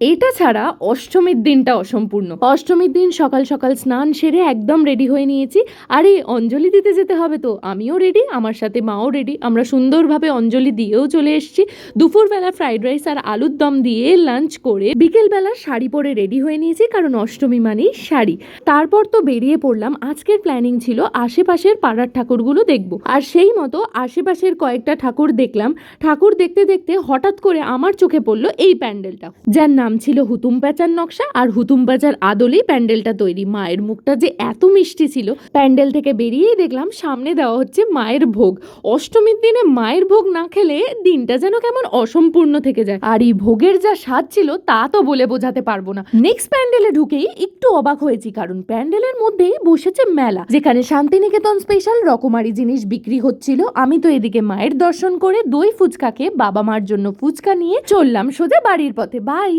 এটা ছাড়া অষ্টমীর দিনটা অসম্পূর্ণ। অষ্টমীর দিন সকাল সকাল স্নান সেরে একদম রেডি হয়ে নিয়েছি। আরে, অঞ্জলি দিতে যেতে হবে তো। আমিও রেডি আমার সাথে মাও রেডি আমরা সুন্দরভাবে অঞ্জলি দিয়েও চলে এসেছি। দুপুরবেলা ফ্রাইড রাইস আর আলুর দম দিয়ে লাঞ্চ করে বিকেলবেলা শাড়ি পরে রেডি হয়ে নিয়েছি, কারণ অষ্টমী মানেই শাড়ি। তারপর তো বেরিয়ে পড়লাম। আজকের প্ল্যানিং ছিল আশেপাশের পাড়ার ঠাকুরগুলো দেখব। আর সেই মতো আশেপাশের কয়েকটা ঠাকুর দেখলাম। ঠাকুর দেখতে দেখতে হঠাৎ করে আমার চোখে পড়ল এই প্যান্ডেলটা। যার নাম ছিল হুতুম প্যাচার নকশা আর হুতুম প্যাচার আদলেই প্যান্ডেলটা তৈরি। মায়ের মুখটা যে এত মিষ্টি ছিল, প্যান্ডেল থেকে বেরিয়েই দেখলাম সামনে দেওয়া হচ্ছে মায়ের ভোগ। অষ্টমীর দিনে মায়ের ভোগ না খেলে দিনটা যেন কেমন অসম্পূর্ণ থেকে যায়। আর এই ভোগের যা স্বাদ ছিল তা তো বলে বোঝাতে পারব না। নেক্সট প্যান্ডেলে ঢুকেই একটু অবাক হয়েছি, কারণ প্যান্ডেলের মধ্যেই বসেছে মেলা, যেখানে শান্তিনিকেতন স্পেশাল রকমারি জিনিস বিক্রি হচ্ছিল। আমি তো এদিকে মায়ের দর্শন করে দই ফুচকাকে বাবা মার জন্য ফুচকা নিয়ে চললাম সোজা বাড়ির পথে। বাই